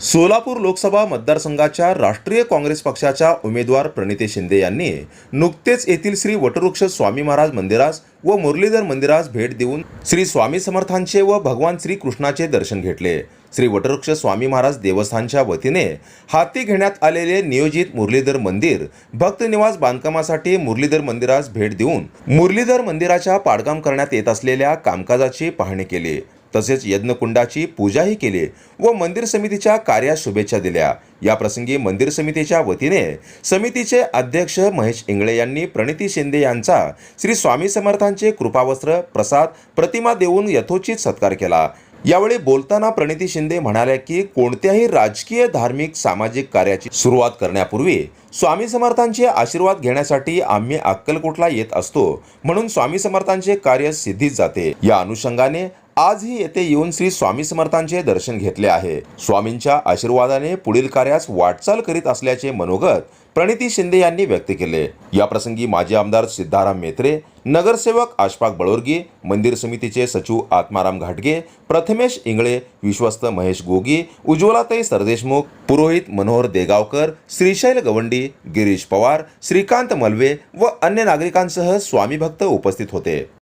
सोलापूर लोकसभा मतदारसंघाच्या राष्ट्रीय काँग्रेस पक्षाच्या उमेदवार प्रणिती शिंदे यांनी नुकतेच येथील श्री वटवृक्ष स्वामी महाराज मंदिरास व मुरलीधर मंदिरास भेट देऊन श्री स्वामी समर्थांचे व भगवान श्री कृष्णाचे दर्शन घेतले. श्री वटवृक्ष स्वामी महाराज देवस्थानच्या वतीने हाती घेण्यात आलेले नियोजित मुरलीधर मंदिर भक्त निवास बांधकामासाठी मुरलीधर मंदिरास भेट देऊन मुरलीधर मंदिराच्या पाडकाम करण्यात येत असलेल्या कामकाजाची पाहणी केली. तसेच यज्ञकुंडाची पूजाही केली व मंदिर समितीच्या कार्यास शुभेच्छा दिल्या. या प्रसंगी मंदिर समितीच्या वतीने समितीचे अध्यक्ष महेश इंगळे यांनी प्रणिती शिंदे यांचा श्री स्वामी समर्थांचे कृपावस्त्र प्रसाद प्रतिमा देऊन यथोचित सत्कार केला. यावेळी बोलताना प्रणिती शिंदे म्हणाल्या की कोणत्याही राजकीय धार्मिक सामाजिक कार्याची सुरुवात करण्यापूर्वी स्वामी समर्थांचे आशीर्वाद घेण्यासाठी आम्ही अक्कलकोटला येत असतो म्हणून स्वामी समर्थांचे कार्य सिद्धीच जाते. या अनुषंगाने आजही येथे येऊन श्री स्वामी समर्थांचे दर्शन घेतले आहे. स्वामींच्या आशीर्वादाने पुढील कार्यास वाटचाल करीत असल्याचे मनोगत प्रणिती शिंदे यांनी व्यक्त केले. या प्रसंगी माजी आमदार सिद्धाराम मेत्रे नगरसेवक आशफाक बळोरगी मंदिर समितीचे सचिव आत्माराम घाटगे प्रथमेश इंगळे विश्वस्त महेश गोगी उज्ज्वलाताई सरदेशमुख पुरोहित मनोहर देगावकर श्रीशैल गवंडी गिरीश पवार श्रीकांत मलवे व अन्य नागरिकांसह स्वामी भक्त उपस्थित होते.